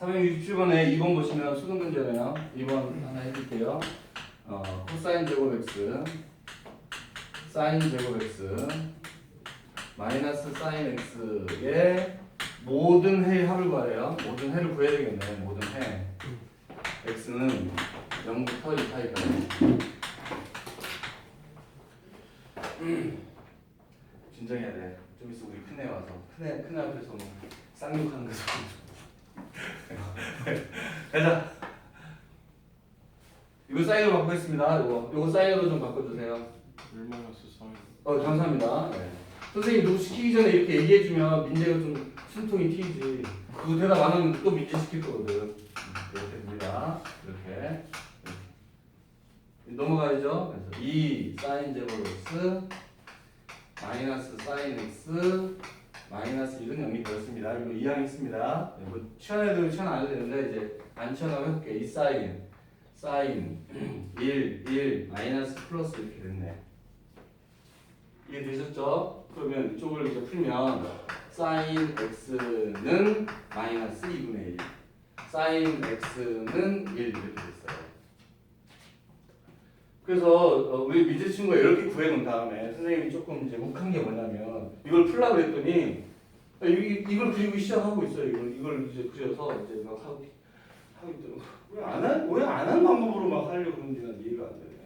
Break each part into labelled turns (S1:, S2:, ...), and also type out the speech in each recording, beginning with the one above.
S1: 367번에 2번 보시면 수능 문제네요. 2번 하나 해줄게요. 어, 코사인 제곱 x, 사인 제곱 x, 마이너스 사인 x의 모든 해의 합을 구하래요. 모든 해를 구해야 되겠네. 모든 해. x는 0부터 2파이까지. 진정해야 돼. 좀 있어 우리 큰애 와서 큰애 큰애 앞에서 뭐 쌍욕하는 거 가자. 이거 사인으로 바꾸겠습니다. 이거 이거 사인으로 좀 바꿔주세요.
S2: 얼마나서 사인?
S1: 어 감사합니다. 네. 선생님 누구 시키기 전에 이렇게 얘기해주면 민재가 좀 숨통이 튀지. 그거 대답 안 하면 또 민재 시킬 거거든. 음, 이렇게 됩니다. 이렇게. 이렇게. 넘어가야죠. 그래서 2 사인 x 마이너스 사인 x 마이너스 1은 0이 되었습니다. 이거 이항했습니다. 네, 뭐 치환 해도 치환 안 해도 되는데 이제 안 치환하면 해볼게. 이 사인 사인 1 1 마이너스 플러스 이렇게 됐네. 이게 되셨죠? 그러면 이쪽을 이제 풀면 사인 x는 마이너스 2분의 1 사인 x는 1 이렇게 됐어요. 그래서 어, 우리 민재 친구가 이렇게 구해놓은 다음에 선생님이 조금 이제 욱한 게 뭐냐면 이걸 풀라 그랬더니 아, 이, 이걸 그리고 시작하고 있어요. 이걸 이걸 이제 그려서 이제 막 하고 하고 있더라고. 왜안한왜안 하는 방법으로 막 하려고 그러는지 난 이해가 안 되네.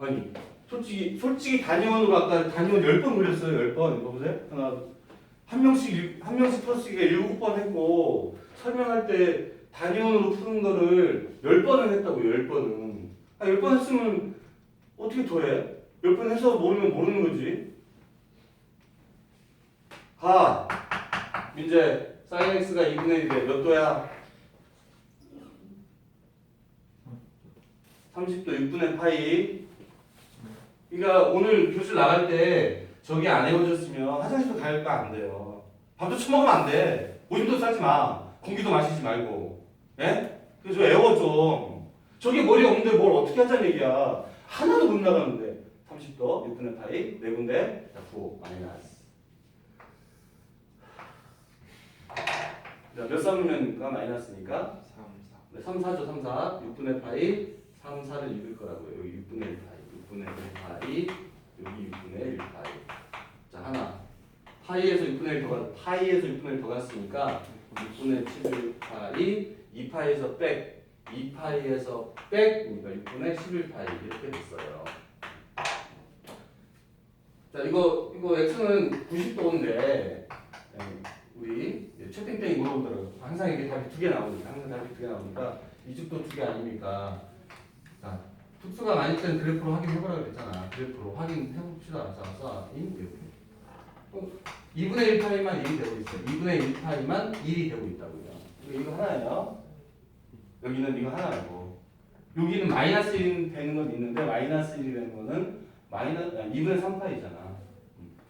S1: 아니 솔직히 솔직히 단위원으로 아까 단위원 10번 그렸어요. 10번. 이거 보세요. 하나 한 명씩 일- 한 명씩 풀었으니까 7번 했고 설명할 때 단위원으로 푸는 거를 10번을 했다고요. 10번은. 아, 10번 했으면 어떻게 더 해? 10번 해서 모르면 모르는 거지. 가. 민재 사인 x가 2분의 1에 몇 도야? 30도 6분의 파이. 그러니까 오늘 교실 나갈 때 저기 안 해보셨으면 화장실도 갈거 안 돼요. 밥도 처먹으면 안 돼. 오줌도 싸지 마. 공기도 마시지 말고. 예? 그래서 애워 좀. 저기 머리 없는데 뭘 어떻게 하자는 얘기야. 하나도 못 나가는데. 30도 6분의 파이 네 군데 9 마이너스. 자, 몇 삼으면가 마이너스니까
S2: 3, 4.
S1: 네, 3, 4죠, 3, 4. 6분의 파이, 3, 4를 읽을 거라고요. 여기 6분의 1 파이, 6분의 1 파이, 여기 6분의 1 파이. 자, 하나. 파이에서 6분의 1 더, 갔- 파이에서 6분의 1 더 갔으니까 6분의 11 파이, 2파이에서 백, 2파이에서 백, 그러니까 6분의 11 파이 이렇게 됐어요. 자, 이거, 이거 x는 90도인데, 우리 채팅땡이 물어보더라고요. 항상 이게 답이 두 개 나오니까, 항상 답이 두 개 나오니까 이쪽도 두 개 아닙니까? 자, 특수가 많을 때는 그래프로 확인해보라 그랬잖아. 그래프로 확인해봅시다. 자, 자, 인 이렇게. 어, 2분의 1파이만 1이 되고 있어요. 2분의 1파이만 1이 되고 있다고요. 이거 하나예요. 여기는 이거 하나고. 여기는 마이너스 1 되는 건 있는데 마이너스 1이 되는 거는 마이너스 2분의 3파이잖아.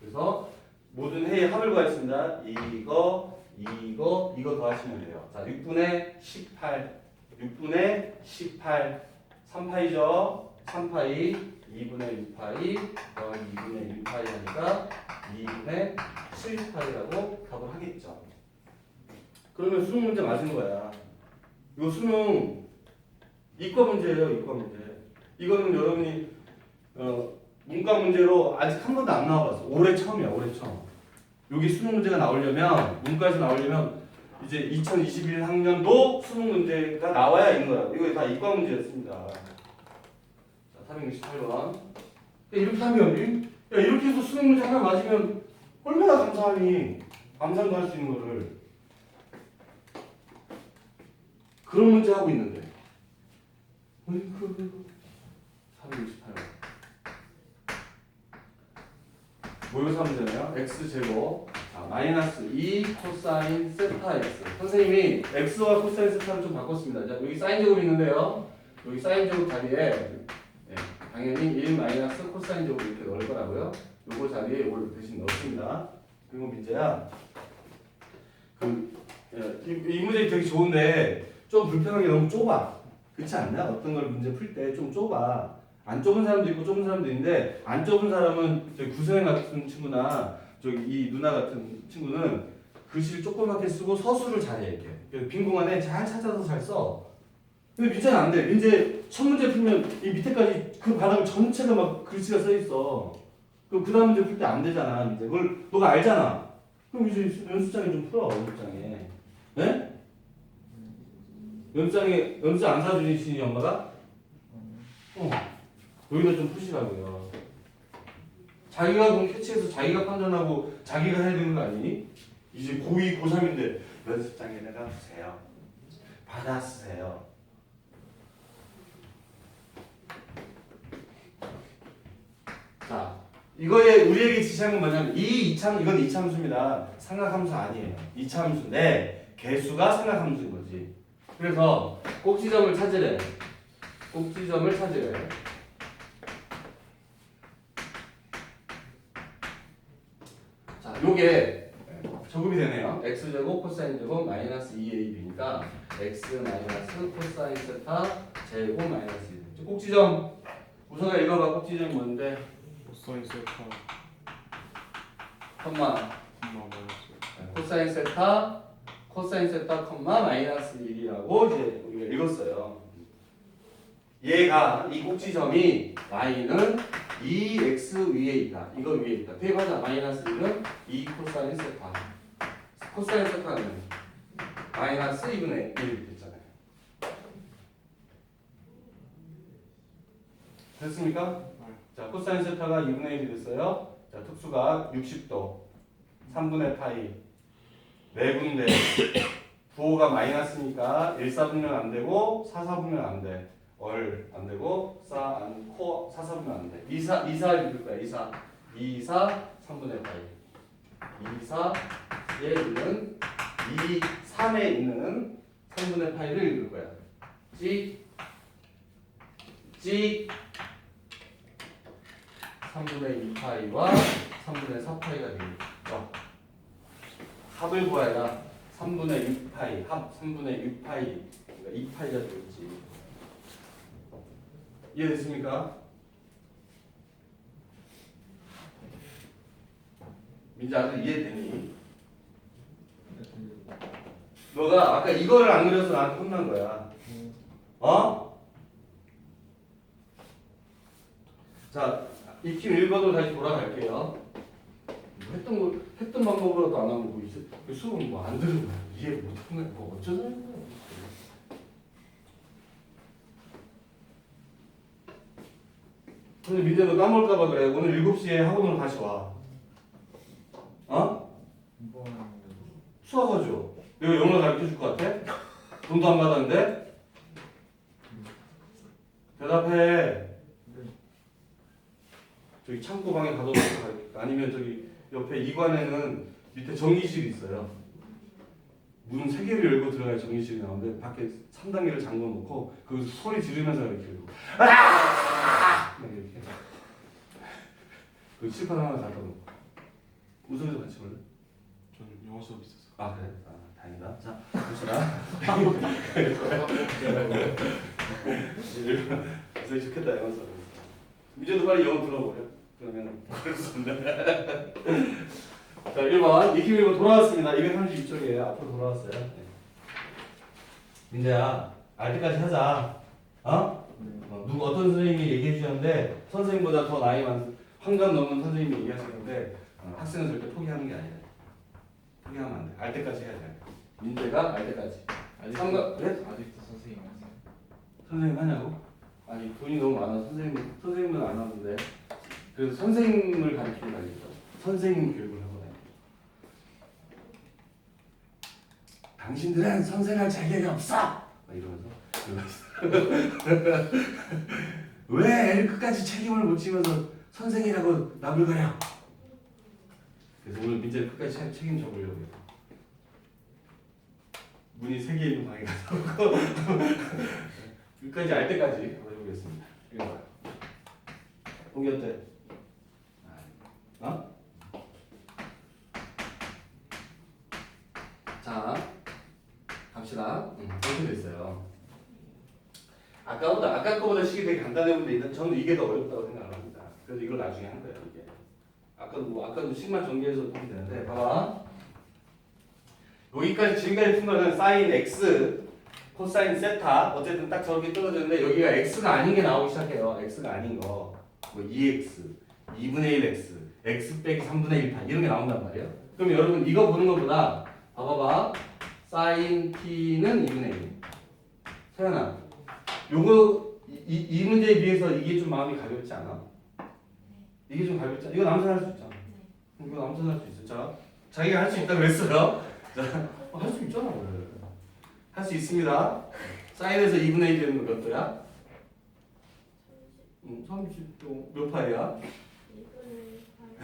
S1: 그래서 모든 해의 합을 구하였습니다. 이거, 이거, 이거 더하시면 돼요. 자, 6분의 18, 6분의 18, 3파이죠? 3파이, 2분의 6파이, 더하기 2분의 1파이 하니까 2분의 7파이라고 답을 하겠죠. 그러면 수능 문제 맞은 거야. 이거 수능 이과 문제예요, 이과 문제. 이거는 여러분이 어, 문과 문제로 아직 한 번도 안 나와봤어. 올해 처음이야, 올해 처음. 여기 수능 문제가 나오려면 문과에서 나오려면 이제 2021 학년도 수능 문제가 나와야 있는 거야. 이거 다 이과 문제였습니다. 자, 468번. 이렇게 하면 이- 야 이렇게 해서 수능 문제 하나 맞으면 얼마나 감사하니? 감상도 할 수 있는 거를 그런 문제 하고 있는데. 어이구, 468번. 모의고사 문제네요. x 제곱 자, 마이너스 2 코사인 세타 x. 선생님이 x와 코사인 세타를 좀 바꿨습니다. 자, 여기 사인 제곱 있는데요. 여기 사인 제곱 자리에 예, 당연히 1 마이너스 코사인 제곱 이렇게 넣을 거라고요. 요거 자리에 이걸 대신 넣습니다. 그리고 민재야, 그 예, 이, 이 문제 되게 좋은데 좀 불편하게 너무 좁아. 그렇지 않나? 어떤 걸 문제 풀 때 좀 좁아. 안 좁은 사람도 있고 좁은 사람도 있는데 안 좁은 사람은 저기 구세영 같은 친구나 저기 이 누나 같은 친구는 글씨를 조그맣게 쓰고 서술을 잘해 이렇게 그빈 공간에 잘 찾아서 잘 써. 근데 민재는 안 돼. 민재 첫 문제 풀면 이 밑에까지 그 바닥 전체가 막 글씨가 써 있어. 그럼 그 다음 문제 풀 때 안 되잖아, 민재. 그걸 너가 알잖아. 그럼 이제 연습장에 좀 풀어, 연습장에. 네? 연습장에 연습장 안 사주시니 엄마가? 어. 여기다 좀 푸시라고요. 자기가 그럼 캐치해서 자기가 판단하고 자기가 해야 되는 거 아니니? 이제 고2, 고3인데 연습장에다가 푸세요. 받아 쓰세요. 자, 이거에 우리에게 지시한 건 뭐냐면 이 이참 이건 이참수입니다. 삼각함수 아니에요. 이참수인데 개수가 삼각함수인 거지. 그래서 꼭지점을 찾으래. 꼭지점을 찾으래. 자, 요게 적음이 되네요. x제곱 코사인 제곱 마이너스 2ab니까 x 마이너스 코사인 세타 제곱 마이너스 2. 꼭지점 우선아 읽어봐. 꼭지점이 뭔데?
S2: 코사인 세타
S1: 컴마
S2: 마이너스
S1: 코사인 세타 코사인 세타 컴마 마이너스 1이라고 이제 우리가 읽었어요. 얘가 이 꼭지점이 y는 2x 위에 있다. 이거 위에 있다. 대입하자. 마이너스 1은 2 코사인 세타. 코사인 세타는 마이너스 2분의 1이 됐잖아요. 됐습니까? 자, 코사인 세타가 2분의 1이 됐어요. 자, 특수가 60도. 3분의 파이. 네 군데. 부호가 마이너스니까 1, 4분면 안 되고 4, 4분면 안 돼. 얼 안 되고 싸, 안, 코, 4, 4분면 안 돼. 2, 4, 2, 4 읽을 거야. 2, 4. 2, 4, 3분의 파이. 2, 4 에 있는 2, 3에 있는 3분의 파이를 읽을 거야. 찍, 찍, 3분의 2파이와 3분의 4파이가 되겠죠. 합을 구하라. 3분의 6파이, 합 3분의 6파이, 그러니까 2파이가 되겠지. 이해됐습니까? 민지 아직 이해되니? 너가 아까 이거를 안 그려서 나한테 혼난 거야. 어? 자, 익힘 1번으로 다시 돌아갈게요. 뭐 했던 거 했던 방법으로도 안 하고 뭐 이제 그 수업은 뭐 안 들은 거야. 이해 못한 거야. 뭐 어쩌자는 거야. 근데 너 까먹을까봐 그래. 오늘 7시에 학원으로 다시 와. 어? 수학하죠. 내가 영어 가르쳐 줄 것 같아? 돈도 안 받았는데? 대답해. 저기 창고 방에 가둬놓고 가야겠다. 아니면 저기 옆에 이관에는 밑에 전기실이 있어요. 문 세 개를 열고 들어가야 전기실이 나오는데 밖에 3단계를 잠궈 놓고 그 소리 지르면서 이렇게 아! 막 이렇게 그 칠판 하나 갖다 놓고 웃으면서 같이 볼래?
S2: 저는 영어 수업 있었어
S1: 아 그래? 아 다행이다. 자 봅시다. 그래서 좋겠다 영어 수업. 이제도 빨리 영어 들어보려. 그러면 그럴 수 없네. 자 1번 익힘 1번 돌아왔습니다. 232쪽이에요. 앞으로 돌아왔어요. 네. 민재야 알 때까지 하자. 어? 어, 누구 어떤 선생님이 얘기해 주셨는데 선생님보다 더 나이 많은 환갑 넘은 선생님이 얘기하시는데 어, 학생은 절대 포기하는 게 아니야. 포기하면 안 돼. 알 때까지 해야 돼. 민재가 알 때까지. 삼각 네?
S2: 아직도 선생님 하세요?
S1: 선생님 하냐고? 아니 돈이 너무 많아 선생님 선생님은 안 하는데 그래서 선생님을 가르치는 거 아니죠? 선생님 교육을 하거든요. 당신들은 선생할 자격이 없어. 막 이러면서 왜 애를 끝까지 책임을 못 지면서 선생이라고 나불거려? 그래서 오늘 민재 끝까지 책- 책임져 보려고요. 문이 세 개 있는 방에 가서 끝까지 알 때까지 한번 해보겠습니다. 이거 봐요. 공기 어때? 어? 자, 갑시다. 음, 이렇게 됐어요. 아까보다 아까 거보다 식이 되게 간단해 보이는데 저는 이게 더 어렵다고 생각합니다. 그래서 이걸 나중에 한 거예요. 이게 아까도 뭐 아까도 식만 전개해서 보면 되는데 봐봐. 여기까지 지금까지 푼 거는 사인 x, 코사인 세타 어쨌든 딱 저렇게 떨어졌는데 여기가 x가 아닌 게 나오기 시작해요. x가 아닌 거. 뭐 2x, 2분의 1x, x 빼기 3분의 1파 이런 게 나온단 말이에요. 그럼 여러분 이거 보는 것보다 봐봐봐. 사인 t는 2분의 1. 세연아, 요거 이, 이, 이 문제에 비해서 이게 좀 마음이 가볍지 않아? 이게 좀 가볍지 않아? 이거 남산 할 수 있잖아. 이거 남산 할 수 있어. 자, 자기가 할 수 있다고 했어요. 자, 할수 있잖아. 할수 있습니다. 사인에서 2분의 1 되는 도야? 음, 30도 몇 파이야?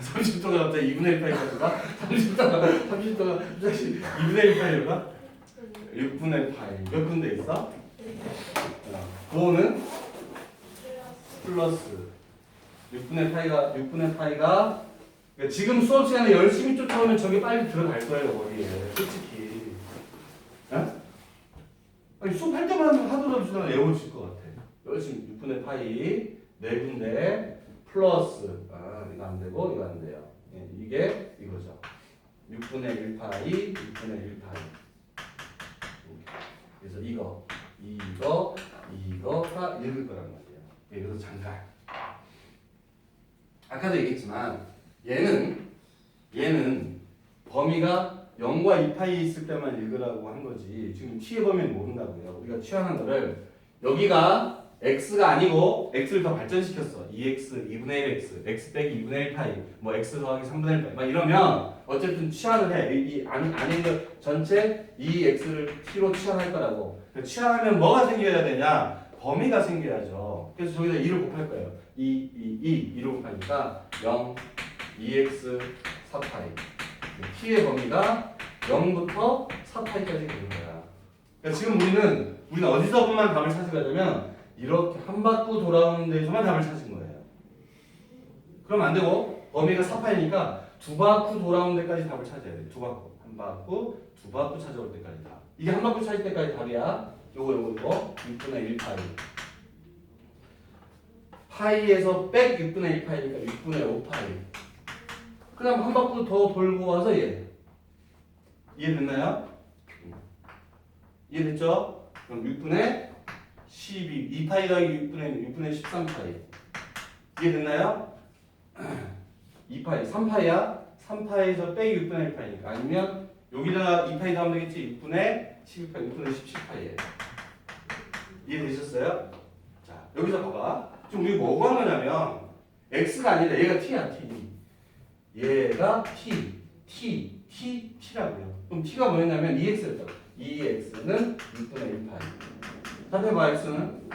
S1: 30도가 갑자기 2분의 1 파이가 들어가? 30도가 30도가 다시 2분의 1 파이가? 6분의 파이 몇 군데 있어? 그거는 플러스 6분의 파이가 6분의 파이가 그러니까 지금 수업 시간에 열심히 쫓아오면 저게 빨리 들어갈 거예요 머리에 솔직히 에? 아니 수업 할 때만 하더라도 저는 외워질 것 같아 열심히 6분의 파이 4군데 플러스. 아 이거 안 되고 이거 안 돼요. 예, 이게 이거죠. 6분의 1 파이 6분의 1 파이. 그래서 이거 이거 이거가 읽을 거란 말이에요. 예, 그래서 잠깐 아까도 얘기했지만 얘는 얘는 범위가 0과 2파이 있을 때만 읽으라고 한 거지 지금 t의 범위는 모른다고요. 우리가 취하는 거를 여기가 x가 아니고 x를 더 발전시켰어. 2x 2분의 1x x 빼기 2분의 1 파이. 뭐 x 더하기 3분의 1 파이. 막 이러면 어쨌든 취한을 해이 안, 안에 있는 전체 2x를 t로 취한할 거라고. 그 취한하면 뭐가 생겨야 되냐? 범위가 생겨야죠. 그래서 저기다 2를 곱할 거예요. 2, 2, 2, 2로 곱하니까 0, 2x 4 파이. T의 범위가 0부터 4파이까지 되는 거야. 그러니까 지금 우리는 우리는 어디서만 답을 찾아가냐면 이렇게 한 바퀴 돌아오는 데서만 답을 찾은 거예요. 그럼 안 되고 범위가 4파이니까 두 바퀴 돌아오는 데까지 답을 찾아야 돼 두 바퀴 한 바퀴 두 바퀴 찾아올 때까지 답. 이게 한 바퀴 찾을 때까지 답이야. 요거 요거 요거. 6분의 1파이 파이에서 백 6분의 1파이니까 6분의 5파이 그 다음 한 바퀴 더 돌고 와서 얘. 이해됐나요? 이해됐죠? 그럼 6분의 12 2파이 더하기 6분의 6분의 13파이. 이해됐나요? 2파이 3파이야? 3파이에서 빼기 6분의 1파이니까. 아니면 여기다가 2파이 더하면 되겠지? 6분의 12파이 6분의 17파이에. 이해되셨어요? 자 여기서 봐봐. 지금 우리 뭐 구한 거냐면 x가 아니라 얘가 t야 t. 얘가 t t t t라고요. 그럼 t가 뭐였냐면 2x였다고. 2x는 6분의 1파이 답해봐 x는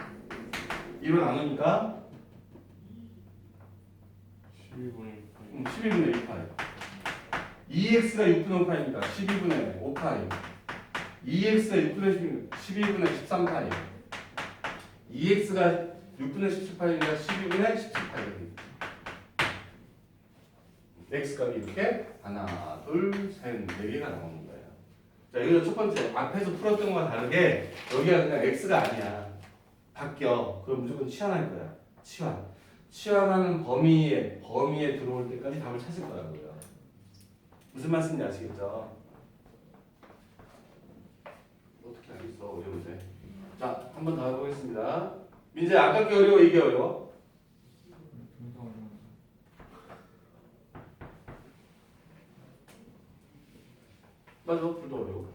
S1: 1로 나누니까
S2: 12분의 1파이
S1: 음, 12분의 1파이 2x가 6분의 5파이니까 12분의 5파이 2x가 6분의 12분의 13파이 2x가 6분의 17파이니까 12분의 17파이 x값이 이렇게 하나 둘셋네 개가 거예요 자 여기서 첫 번째 앞에서 풀었던 거와 다르게 여기가 그냥 x가 아니야. 바뀌어. 그럼 무조건 치환할 거야. 치환. 치환하는 범위에 범위에 들어올 때까지 답을 찾을 거라고요. 무슨 말씀인지 아시겠죠? 어떻게 알겠어? 어려운데. 자 한 번 더 해보겠습니다. 민재 아까 게 어려워? 이게 어려워?
S2: 동사 어려운
S1: 맞아 둘도 어려워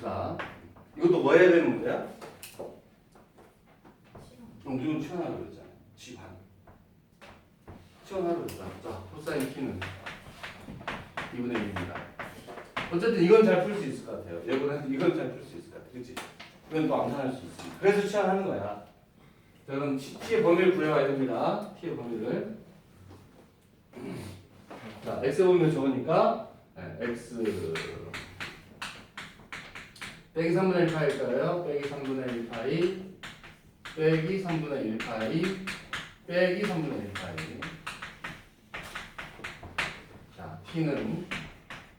S1: 자, 이것도 뭐 해야 되는 문제야? 그럼 누군 치환하라고 그랬잖아. 치환. 치환하라고 그랬잖아. 자, 코사인 t는 2분의 1입니다. 어쨌든 이건 잘 풀 수 있을 것 같아요. 예고는 이건 잘 풀 수 있을 것 같아. 그렇지? 이건 또 암산할 수 있습니다. 그래서 치환하는 거야. 자, 그럼 t의 범위를 구해와야 됩니다. t의 범위를. 자, x 범위가 적으니까 네, x 빼기 3분의 1파일까요? 빼기 3분의 1파이 빼기 3분의 1파이 빼기 3분의 1파이 자, t는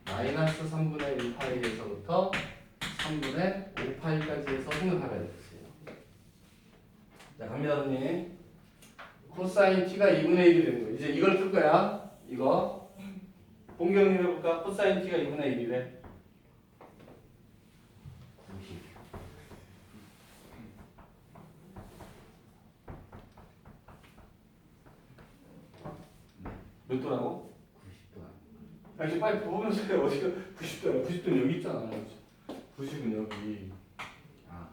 S1: 마이너스 3분의 1파이에서부터 3분의 5파이까지 해서 생각하게 됐어요 자, 갑니다, 선생님. 코 사인 t가 2분의 1이 되는 거. 이제 이걸 풀 거야. 이거. 본경림 해볼까? 코사인 t가 2분의 1이래. 90몇 도라고?
S3: 90도
S1: 아, 이제 빨리 보면서 해. 어디가 90도야? 90도는 여기 있잖아. 90은 여기.
S3: 아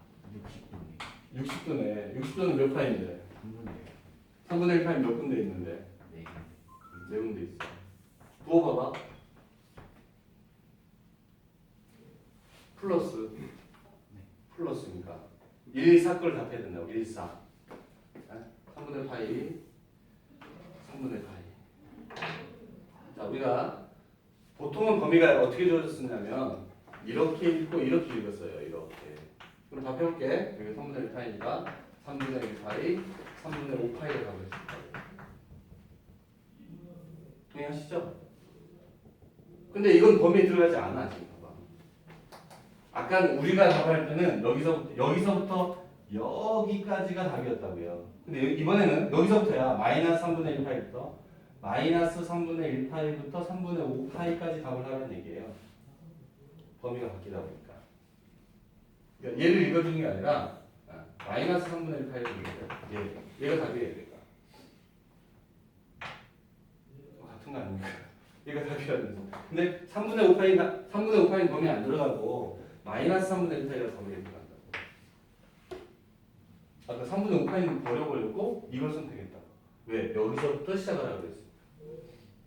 S3: 60도네
S1: 60도네. 60도는 몇 파인데?
S3: 3분의
S1: 3분의 1 파인 몇 군데 있는데? 4네 군데 있어. 부어봐봐. 플러스. 플러스니까. 1, 4 걸 답해야 된다고. 1, 4. 3분의 파이. 3분의 파이. 자, 우리가 보통은 범위가 어떻게 주어졌었냐면 이렇게 읽고 이렇게 읽었어요. 이렇게. 그럼 답해볼게. 여기 3분의 1 파이니까 3분의 1 파이, 3분의 5 파이를 가고 있습니다. 동의하시죠? 근데 이건 범위에 들어가지 않아 지금 봐봐. 아까 우리가 답할 때는 여기서 여기서부터 여기까지가 답이었다고요. 근데 여- 이번에는 여기서부터야 마이너스 3분의 1 파이부터 마이너스 3분의 1 파이부터 3분의 5 파이까지 답을 하라는 얘기예요. 범위가 바뀌다 보니까. 그러니까 얘를 읽어주는 게 아니라 아, 마이너스 3분의 1 파이를 읽어야 돼. 얘, 얘가 답이에요. 얘가. 같은 거 아닙니까? 얘가 답이라면서. 근데 3분의 5 파이, 3분의 5 파이 범위 안 들어가고 마이너스 3분의 1 파이가 범위에 들어간다고. 아까 3분의 5 파이는 버려버렸고 이걸 선택했다. 왜? 여기서부터 시작하라고 그랬어.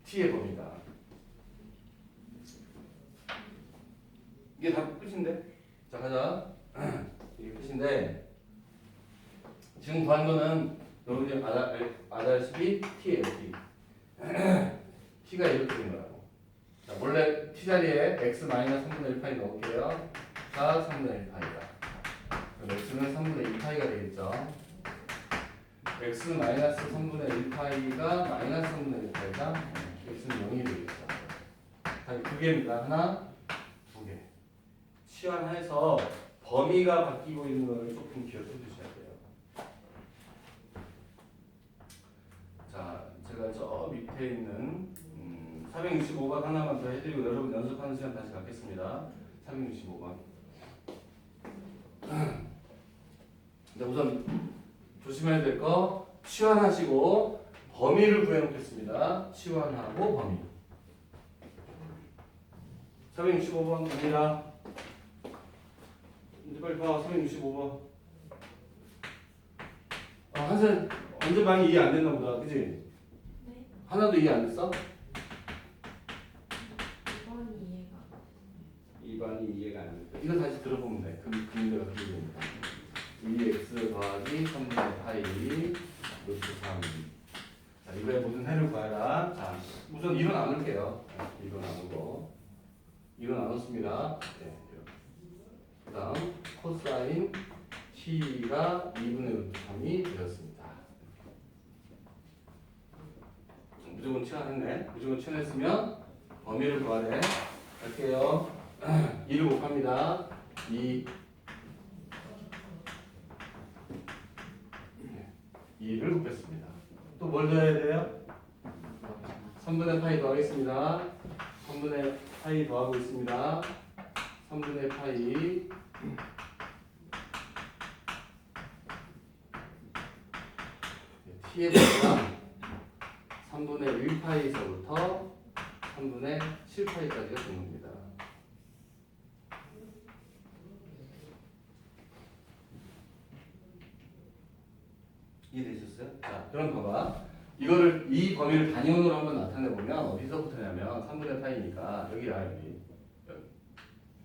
S1: t의 범위가. 이게 다 끝인데? 자, 가자. 이게 끝인데 지금 구한 거는 여러분들 아다, 아다시피 t예요, t. t가 이렇게 된 거라고. 자, 원래 t 자리에 x 마이너스 3분의 1 파이 넣을게요. 4 3분의 1 파이다. 그럼 x는 3분의 2 파이가 되겠죠. x 마이너스 3분의 1 파이가 마이너스 3분의 1 파이가 x는 0이 되겠죠. 답이 두 개입니다. 하나, 두 개. 치환해서 범위가 바뀌고 있는 걸 조금 기억해 돼요. 자, 제가 저 밑에 있는 음, 465번 하나만 더 해드리고 여러분 연습하는 시간 다시 갖겠습니다. 465번. 자, 우선 조심해야 될 거 치환하시고 범위를 구해놓겠습니다. 치환하고 범위. 465번 갑니다. 이제 빨리 봐. 465번. 아, 한선 완전 많이 이해 안 됐나 보다. 그지?
S4: 네,
S1: 하나도 이해 안 됐어?
S4: 이번 이해가
S1: 2번이 이해가 안 됐다. 이거 다시 들어보면 돼. 그, 그 문제가 그게 됩니다. 2x 더하기 3분의 파이 루트 3. 자, 이거의 모든 해를 구하라. 자, 우선 1로 나눌게요. 1로 나누고. 1로 나눴습니다. 네, 그 다음 코사인 t가 2분의 루트 3이 되었습니다. 무조건 치환했네. 무조건 치환했으면 범위를 구하래. 갈게요. 2를 곱합니다. 2. 2를 곱했습니다. 또 뭘 더해야 돼요? 3분의 파이 더하겠습니다. 3분의 파이 더하고 있습니다. 3분의 파이. 네, t에 대한 2파이에서부터 3분의 7파이까지가 되는 겁니다. 이해되셨어요? 자, 그럼 봐봐. 이거를 이 범위를 단위원으로 한번 나타내 보면 어디서부터냐면 3분의 파이니까 여기야 여기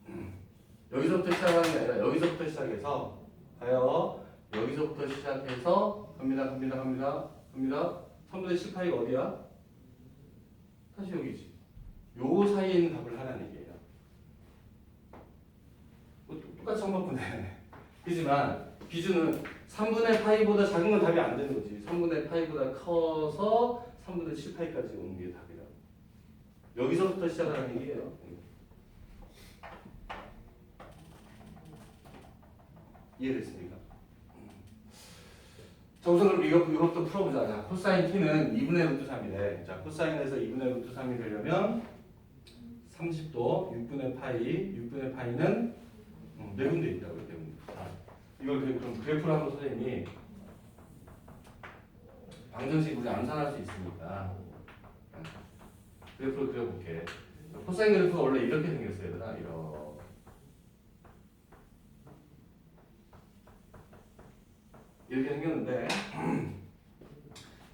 S1: 음. 여기서부터 시작하는 게 아니라 여기서부터 시작해서 가요 여기서부터 시작해서 갑니다 갑니다 갑니다 갑니다 3분의 10파이가 어디야? 다시 여기지. 요 사이에 있는 답을 하라는 얘기예요. 뭐 똑- 똑같이 한 번뿐에. 그지만 기준은 3분의 파이보다 작은 건 답이 안 되는 거지. 3분의 파이보다 커서 3분의 7파이까지 오는 게 답이라고. 여기서부터 시작하라는 얘기예요. 이해됐습니까? 그럼 이거, 이것도 풀어보자. 자, 코사인 t는 2분의 루트 3이래. 자, 코사인에서 2분의 루트 3이 되려면 30도, 6분의 파이, 6분의 파이는 음, 네 군데 있다고요, 네 군데. 자, 이걸 그럼 그래프를 한번 선생님이 방정식 우리 암산할 수 있으니까 그래프를 그려볼게. 코사인 그래프가 원래 이렇게 생겼어요, 얘들아. 이렇게. 이렇게 생겼는데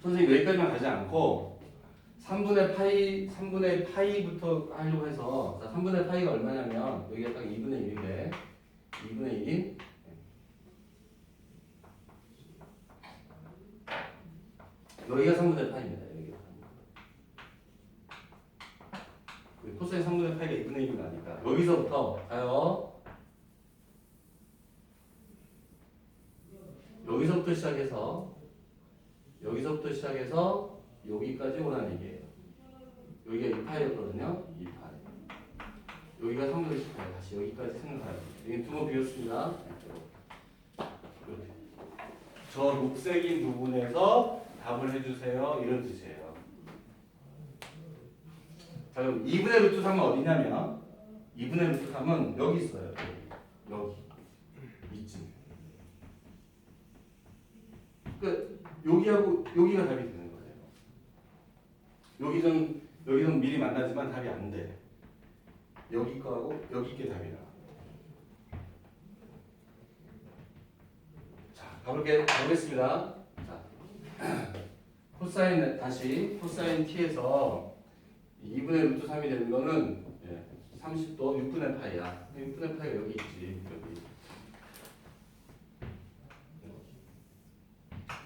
S1: 선생님 여기까지만 가지 않고 3분의 파이 3분의 파이부터 하려고 해서 자, 3분의 파이가 얼마냐면 여기가 딱 2분의 1인데 2분의 1인 여기가 3분의 파이입니다. 여기가 3분의 코사인 3분의 파이가 2분의 1이 나니까 여기서부터 가요. 여기서부터 시작해서 여기서부터 시작해서 여기까지 오라는 얘기예요. 여기가 2파이였거든요. 2파이. 여기가 3분의 10파이. 다시 여기까지 생각해요. 여기 두번 비웠습니다. 저 녹색인 부분에서 답을 해주세요. 이런 뜻이에요. 자, 그럼 2분의 루트 3은 어디냐면 2분의 루트 3은 여기 있어요. 여기. 여기하고 여기가 답이 되는 거예요. 여기는 여기는 미리 만나지만 답이 안 돼. 여기 거하고 여기 게 답이 나. 자, 가볼게 가보겠습니다. 자, 코사인 다시 코사인 t에서 2분의 루트 3이 되는 거는 예, 30도 6분의 파이야. 6분의 파이가 여기 있지. 여기.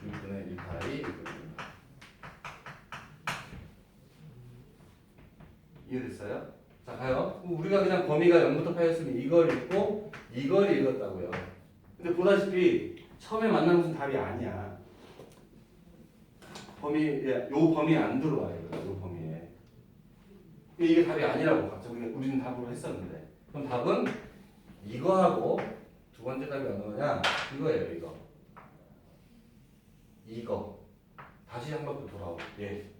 S1: 6분의 1파이 6분의 1 이해됐어요? 자 가요. 우리가 그냥 범위가 0부터 파였으면 이걸 읽고 이걸 읽었다고요. 근데 보다시피 처음에 만난 것은 답이 아니야. 범위, 예, 요 범위에 안 들어와요 요 범위에. 이게 답이 아니라고 우리가 우리는 답으로 했었는데. 그럼 답은 이거하고 두 번째 답이 어느 거냐? 이거예요 이거 이거. 다시 한 바퀴 돌아오고. 예.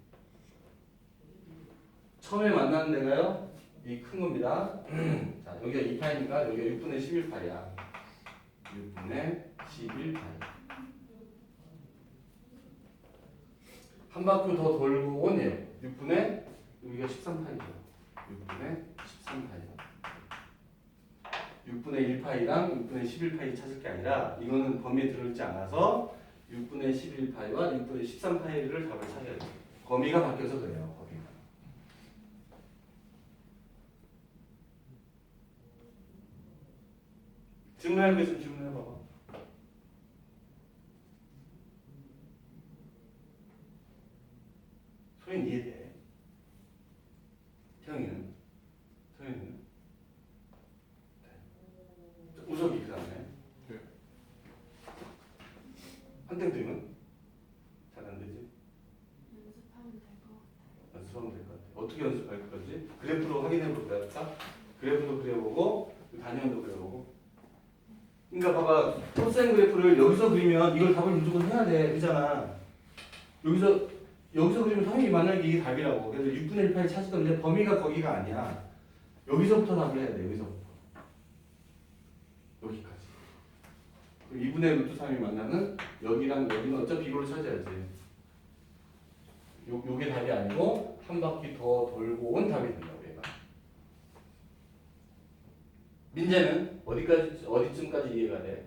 S1: 처음에 만난 데가요? 이 큰 겁니다. 자 여기가 2파이니까 여기가 6분의 11파이야. 6분의 11파이 한 바퀴 더 돌고 온 예. 6분의 여기가 13파이죠. 6분의 13파이 6분의 1파이랑 6분의 11파이 찾을 게 아니라 이거는 범위에 들어있지 않아서 6분의 11파이와 6분의 13파이를 답을 찾아야 돼요. 범위가 바뀌어서 그래요. 범위가. 거 있으면 질문해 봐봐. 소연 이해돼? 태영이는? 소연이는? 네. 우석이 그 다음에?
S2: 네.
S1: 한땡땡은? 잘 안 되지?
S4: 연습하면 될 것 같아요.
S1: 연습하면 될 것 같아. 어떻게 연습할 거지? 그래프로 확인해 볼까? 그래프도 그려보고 단위원도 그려보고. 그러니까 봐봐, 코사인 그래프를 여기서 그리면 이걸 답을 무조건 해야 돼, 그잖아. 여기서 여기서 그리면 당연히 만약에 이게 답이라고. 그래서 6분의 1파이 찾을 건데 범위가 거기가 아니야. 여기서부터 답을 해야 돼, 여기서부터. 여기까지. 그럼 2분의 루트 3이 만나는 여기랑 여기는 어차피 이걸로 찾아야지. 요, 요게 답이 아니고 한 바퀴 더 돌고 온 답이 된다고 얘가. 민재는 어디까지 어디쯤까지 이해가 돼?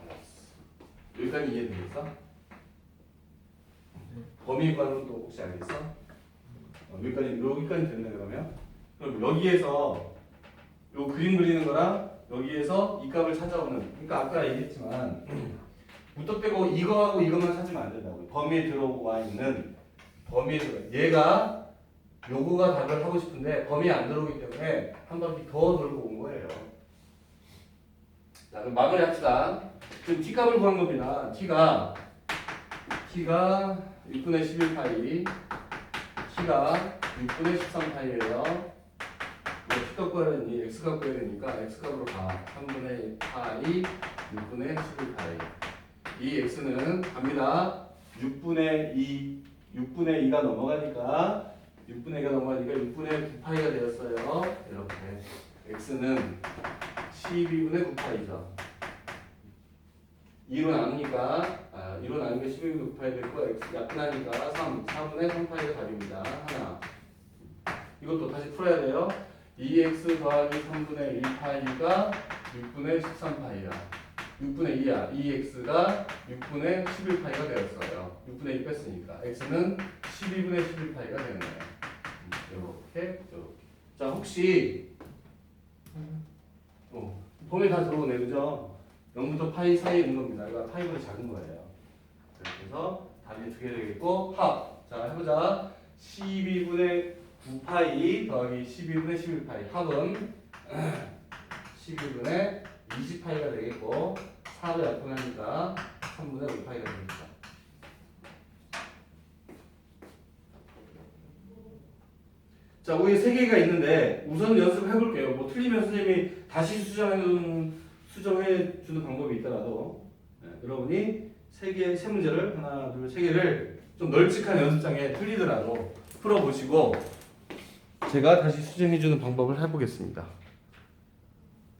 S1: 알았어. 여기까지 이해되겠어? 범위관은 또 혹시 알겠어? 어, 여기까지 여기까지 됐네 그러면? 그럼 여기에서 요 그림 그리는 거랑 여기에서 이 값을 찾아오는 그러니까 아까 얘기했지만 무턱 빼고 이거하고 이것만 찾으면 안 된다고. 범위에 들어와 있는 범위에 들어 얘가 요거가 답을 하고 싶은데 범위에 안 들어오기 때문에 한 바퀴 더 돌고 온 거예요. 자 그럼 마무리 합시다 지금 t 값을 구한 겁니다. T가 t가 6분의 11파이 t가 6분의 13파이예요. x값 구해야 되니 x값 구해야 되니까 x값으로 가. 3분의 파이 6분의 11파이. 이 x는 갑니다. 6분의 2 6분의 2가 넘어가니까 6분의 2가 넘어가니까 6분의 9파이가 되었어요. 이렇게. X는 12분의 9파이죠 2로 나누니까 아, 2로 나누니까 12분의 9파이 됐고 x 약분하니까 3 4분의 3파이가 답입니다. 하나. 이것도 다시 풀어야 돼요. 2x 더하기 3분의 1파이가 6분의 13파이야. 6분의 2야. 2x가 6분의 11파이가 되었어요. 6분의 2 뺐으니까. x는 12분의 11파이가 되네요. 이렇게 이렇게. 자 혹시 어, 폼이 다 들어오네 그죠? 0부터 파이 사이에 있는 겁니다. 그러니까 파이보다 작은 거예요. 해서 답이 두 개 되겠고 합 자 해보자. 12분의 9파이 더하기 12분의 11파이. 합은 12분의 20파이가 되겠고 4를 약분하니까 3분의 5파이가 됩니다. 자, 우리 세 개가 있는데 우선 연습을 해볼게요. 뭐 틀리면 선생님이 다시 수정해 수정해 주는 방법이 있더라도 네, 여러분이 세 개, 세 문제를 하나, 둘, 세 개를 좀 널찍한 연습장에 틀리더라도 풀어보시고 제가 다시 수정해 주는 방법을 해보겠습니다.